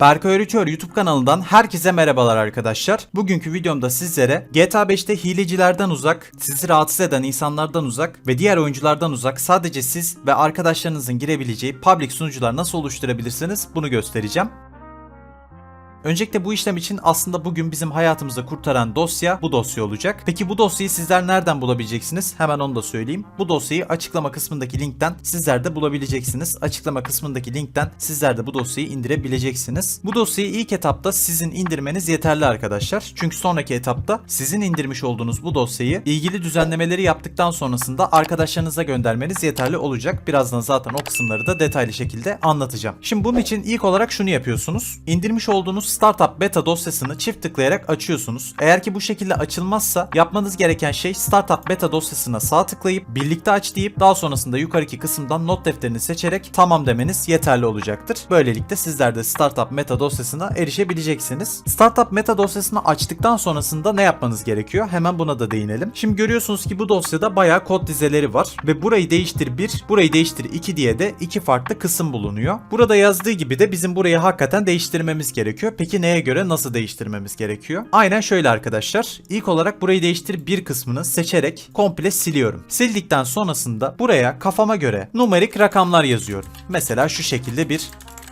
Berkay Öğretiyor YouTube kanalından herkese merhabalar arkadaşlar. Bugünkü videomda sizlere GTA 5'te hilecilerden uzak, sizi rahatsız eden insanlardan uzak ve diğer oyunculardan uzak sadece siz ve arkadaşlarınızın girebileceği public sunucular nasıl oluşturabilirsiniz bunu göstereceğim. Öncelikle bu işlem için aslında bugün bizim hayatımızı kurtaran dosya bu dosya olacak. Peki bu dosyayı sizler nereden bulabileceksiniz? Hemen onu da söyleyeyim. Bu dosyayı açıklama kısmındaki linkten sizler de bulabileceksiniz. Açıklama kısmındaki linkten sizler de bu dosyayı indirebileceksiniz. Bu dosyayı ilk etapta sizin indirmeniz yeterli arkadaşlar. Çünkü sonraki etapta sizin indirmiş olduğunuz bu dosyayı ilgili düzenlemeleri yaptıktan sonrasında arkadaşlarınıza göndermeniz yeterli olacak. Birazdan zaten o kısımları da detaylı şekilde anlatacağım. Şimdi bunun için ilk olarak şunu yapıyorsunuz. İndirmiş olduğunuz Startup Beta dosyasını çift tıklayarak açıyorsunuz. Eğer ki bu şekilde açılmazsa yapmanız gereken şey Startup Beta dosyasına sağ tıklayıp birlikte aç deyip daha sonrasında yukarıki kısımdan not defterini seçerek tamam demeniz yeterli olacaktır. Böylelikle sizler de Startup Meta dosyasına erişebileceksiniz. Startup Meta dosyasını açtıktan sonrasında ne yapmanız gerekiyor? Hemen buna da değinelim. Şimdi görüyorsunuz ki bu dosyada bayağı kod dizeleri var ve burayı değiştir 1, burayı değiştir 2 diye de iki farklı kısım bulunuyor. Burada yazdığı gibi de bizim burayı hakikaten değiştirmemiz gerekiyor. Peki neye göre nasıl değiştirmemiz gerekiyor? Aynen şöyle arkadaşlar. İlk olarak burayı değiştir bir kısmını seçerek komple siliyorum. Sildikten sonrasında buraya kafama göre numerik rakamlar yazıyorum. Mesela şu şekilde bir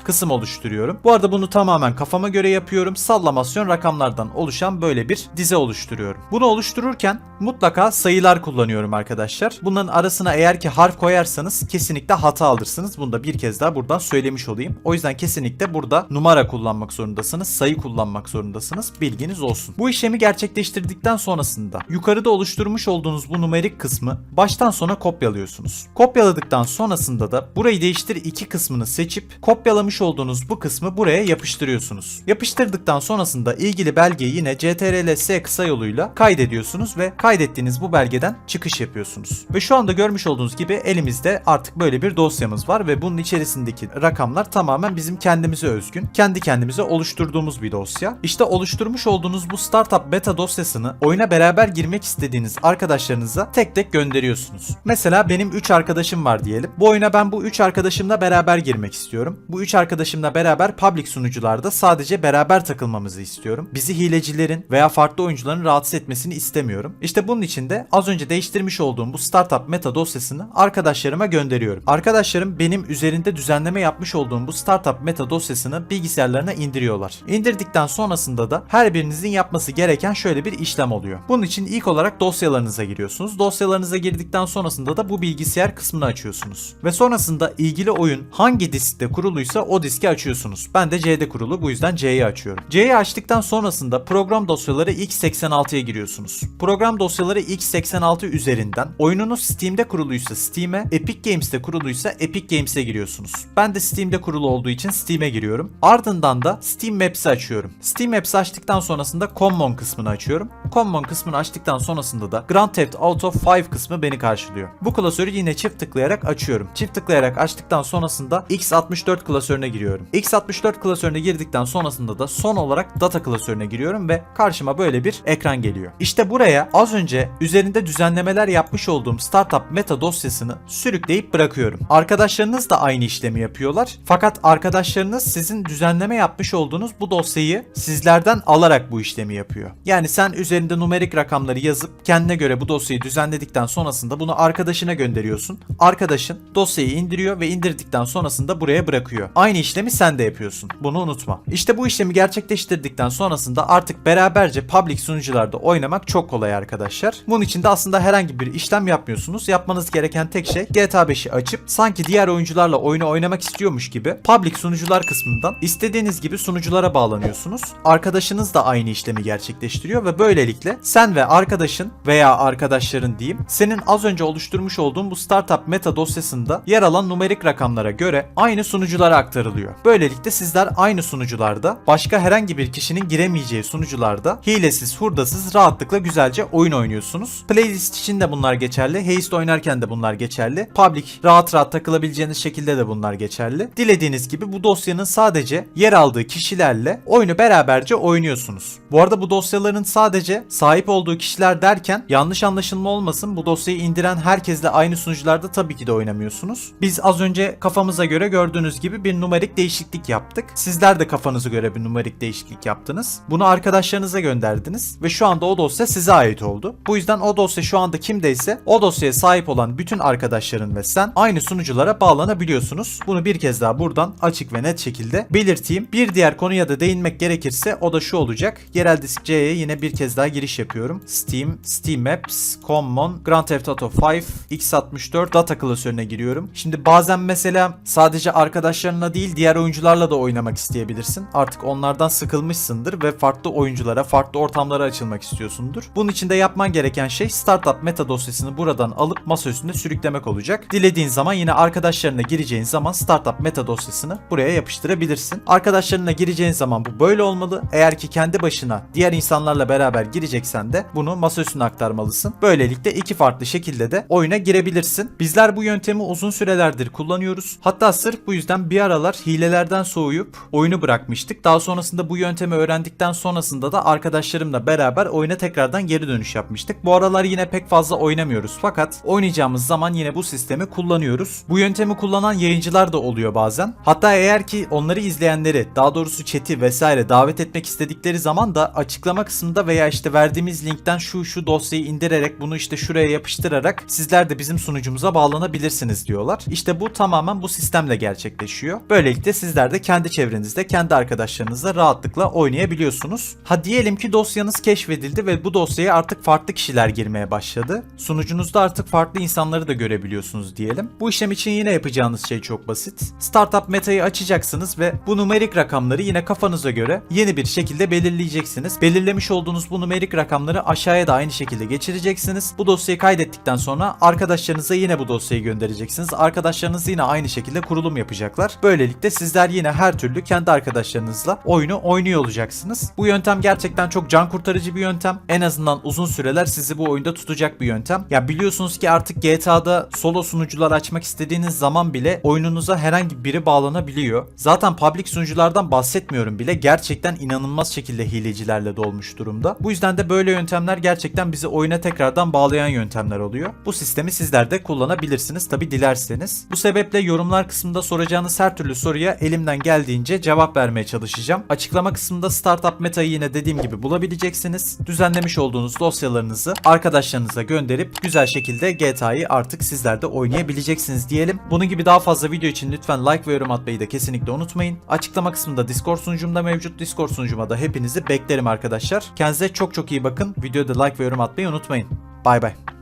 kısım oluşturuyorum. Bu arada bunu tamamen kafama göre yapıyorum. Sallamasyon rakamlardan oluşan böyle bir dize oluşturuyorum. Bunu oluştururken mutlaka sayılar kullanıyorum arkadaşlar. Bunların arasına eğer ki harf koyarsanız kesinlikle hata alırsınız. Bunu da bir kez daha buradan söylemiş olayım. O yüzden kesinlikle burada numara kullanmak zorundasınız. Sayı kullanmak zorundasınız. Bilginiz olsun. Bu işlemi gerçekleştirdikten sonrasında yukarıda oluşturmuş olduğunuz bu numerik kısmı baştan sona kopyalıyorsunuz. Kopyaladıktan sonrasında da burayı değiştir iki kısmını seçip kopyalamış olduğunuz bu kısmı buraya yapıştırıyorsunuz. Yapıştırdıktan sonrasında ilgili belgeyi yine CTRL-S kısa yoluyla kaydediyorsunuz ve kaydettiğiniz bu belgeden çıkış yapıyorsunuz. Ve şu anda görmüş olduğunuz gibi elimizde artık böyle bir dosyamız var ve bunun içerisindeki rakamlar tamamen bizim kendimize özgün, kendi kendimize oluşturduğumuz bir dosya. İşte oluşturmuş olduğunuz bu Startup Beta dosyasını oyuna beraber girmek istediğiniz arkadaşlarınıza tek tek gönderiyorsunuz. Mesela benim 3 arkadaşım var diyelim. Bu oyuna ben bu 3 arkadaşımla beraber girmek istiyorum. Bu 3 arkadaşımla beraber public sunucularda sadece beraber takılmamızı istiyorum. Bizi hilecilerin veya farklı oyuncuların rahatsız etmesini istemiyorum. İşte bunun için de az önce değiştirmiş olduğum bu Startup Meta dosyasını arkadaşlarıma gönderiyorum. Arkadaşlarım benim üzerinde düzenleme yapmış olduğum bu Startup Meta dosyasını bilgisayarlarına indiriyorlar. İndirdikten sonrasında da her birinizin yapması gereken şöyle bir işlem oluyor. Bunun için ilk olarak dosyalarınıza giriyorsunuz. Dosyalarınıza girdikten sonrasında da bu bilgisayar kısmını açıyorsunuz. Ve sonrasında ilgili oyun hangi diskte kuruluysa o diski açıyorsunuz. Ben de C'de kurulu bu yüzden C'yi açıyorum. C'yi açtıktan sonrasında program dosyaları x86'ya giriyorsunuz. Program dosyaları x86 üzerinden oyununuz Steam'de kuruluysa Steam'e, Epic Games'te kuruluysa Epic Games'e giriyorsunuz. Ben de Steam'de kurulu olduğu için Steam'e giriyorum. Ardından da Steam Maps'i açıyorum. Steam Maps'i açtıktan sonrasında Common kısmını açıyorum. Common kısmını açtıktan sonrasında da Grand Theft Auto 5 kısmı beni karşılıyor. Bu klasörü yine çift tıklayarak açıyorum. Çift tıklayarak açtıktan sonrasında x64 klasörüne giriyorum. x64 klasörüne girdikten sonrasında da son olarak data klasörüne giriyorum ve karşıma böyle bir ekran geliyor. İşte buraya az önce üzerinde düzenlemeler yapmış olduğum Startup Meta dosyasını sürükleyip bırakıyorum. Arkadaşlarınız da aynı işlemi yapıyorlar. Fakat arkadaşlarınız sizin düzenleme yapmış olduğunuz bu dosyayı sizlerden alarak bu işlemi yapıyor. Yani sen üzerinde numerik rakamları yazıp kendine göre bu dosyayı düzenledikten sonrasında bunu arkadaşına gönderiyorsun. Arkadaşın dosyayı indiriyor ve indirdikten sonrasında buraya bırakıyor. Aynı işlemi sen de yapıyorsun. Bunu unutma. İşte bu işlemi gerçekleştirdikten sonrasında artık beraberce public sunucularda oynamak çok kolay arkadaşlar. Bunun için de aslında herhangi bir işlem yapmıyorsunuz. Yapmanız gereken tek şey GTA 5'i açıp sanki diğer oyuncularla oyunu oynamak istiyormuş gibi public sunucular kısmından istediğiniz gibi sunuculara bağlanıyorsunuz. Arkadaşınız da aynı işlemi gerçekleştiriyor ve böylelikle sen ve arkadaşın veya arkadaşların diyeyim senin az önce oluşturmuş olduğun bu startup meta dosyasında yer alan numerik rakamlara göre aynı sunuculara aktarılıyor. Böylelikle sizler aynı sunucularda başka herhangi bir kişinin giremeyeceği sunucularda hilesiz hurdasız rahatlıkla güzelce oyun oynuyorsunuz. Playlist için de bunlar geçerli. Haste oynarken de bunlar geçerli. Public rahat rahat takılabileceğiniz şekilde de bunlar geçerli. Dilediğiniz gibi bu dosyanın sadece yer aldığı kişilerle oyunu beraberce oynuyorsunuz. Bu arada bu dosyaların sadece sahip olduğu kişiler derken yanlış anlaşılma olmasın bu dosyayı indiren herkesle aynı sunucularda tabii ki de oynamıyorsunuz. Biz az önce kafamıza göre gördüğünüz gibi bir numarik değişiklik yaptık. Sizler de kafanıza göre bir numarik değişiklik yaptınız. Bunu arkadaşlarınıza gönderdiniz ve şu anda o dosya size ait oldu. Bu yüzden o dosya şu anda kimdeyse o dosyaya sahip olan bütün arkadaşların ve sen aynı sunuculara bağlanabiliyorsunuz. Bunu bir kez daha buradan açık ve net şekilde belirteyim. Bir diğer konuya da değinmek gerekirse o da şu olacak. Yerel disk C'ye yine bir kez daha giriş yapıyorum. Steam, Steam Apps, Common, Grand Theft Auto 5, x64 data klasörüne giriyorum. Şimdi bazen mesela sadece arkadaşlarına değil diğer oyuncularla da oynamak isteyebilirsin. Artık onlardan sıkılmışsındır ve farklı oyunculara, farklı ortamlara açılmak istiyorsundur. Bunun için de yapman gereken şey Startup Meta dosyasını buradan alıp masa üstüne sürüklemek olacak. Dilediğin zaman yine arkadaşlarına gireceğin zaman Startup Meta dosyasını buraya yapıştırabilirsin. Arkadaşlarına gireceğin zaman bu böyle olmalı. Eğer ki kendi başına diğer insanlarla beraber gireceksen de bunu masa üstüne aktarmalısın. Böylelikle iki farklı şekilde de oyuna girebilirsin. Bizler bu yöntemi uzun sürelerdir kullanıyoruz. Hatta sırf bu yüzden bir aralar hilelerden soğuyup oyunu bırakmıştık. Daha sonrasında bu yöntemi öğrendikten sonrasında da arkadaşlarımla beraber oyuna tekrardan geri dönüş yapmıştık. Bu aralar yine pek fazla oynamıyoruz fakat oynayacağımız zaman yine bu sistemi kullanıyoruz. Bu yöntemi kullanan yayıncılar da oluyor bazen. Hatta eğer ki onları izleyenleri daha doğrusu chat'i vesaire davet etmek istedikleri zaman da açıklama kısmında veya işte verdiğimiz linkten şu şu dosyayı indirerek bunu işte şuraya yapıştırarak sizler de bizim sunucumuza bağlanabilirsiniz diyorlar. İşte bu tamamen bu sistemle gerçekleşiyor. Böylelikle sizler de kendi çevrenizde kendi arkadaşlarınızla rahatlıkla oynayabiliyorsunuz. Ha diyelim ki dosyanız keşfedildi ve bu dosyaya artık farklı kişiler girmeye başladı. Sunucunuzda artık farklı insanları da görebiliyorsunuz diyelim. Bu işlem için yine yapacağınız şey çok basit. Startup metayı açacaksınız ve bu numerik rakamları yine kafanıza göre yeni bir şekilde belirleyeceksiniz. Belirlemiş olduğunuz bu numerik rakamları aşağıya da aynı şekilde geçireceksiniz. Bu dosyayı kaydettikten sonra arkadaşlarınıza yine bu dosyayı göndereceksiniz. Arkadaşlarınız yine aynı şekilde kurulum yapacaklar. Böylelikle sizler yine her türlü kendi arkadaşlarınızla oyunu oynuyor olacaksınız. Bu yöntem gerçekten çok can kurtarıcı bir yöntem. En azından uzun süreler sizi bu oyunda tutacak bir yöntem. Ya biliyorsunuz ki artık GTA'da solo sunucular açmak istediğiniz zaman bile oyununuza herhangi biri bağlanabiliyor. Zaten public sunuculardan bahsetmiyorum bile. Gerçekten inanılmaz şekilde hilecilerle dolmuş durumda. Bu yüzden de böyle yöntemler gerçekten bizi oyuna tekrardan bağlayan yöntemler oluyor. Bu sistemi sizler de kullanabilirsiniz tabi dilerseniz. Bu sebeple yorumlar kısmında soracağınız her türlü soruya elimden geldiğince cevap vermeye çalışacağım. Açıklama kısmında Startup Meta'yı yine dediğim gibi bulabileceksiniz. Düzenlemiş olduğunuz dosyalarınızı arkadaşlarınıza gönderip güzel şekilde GTA'yı artık sizler de oynayabileceksiniz diyelim. Bunun gibi daha fazla video için lütfen like ve yorum atmayı da kesinlikle unutmayın. Açıklama kısmında Discord sunucumda mevcut. Discord sunucuma da hepinizi beklerim arkadaşlar. Kendinize çok çok iyi bakın. Videoda like ve yorum atmayı unutmayın. Bay bay.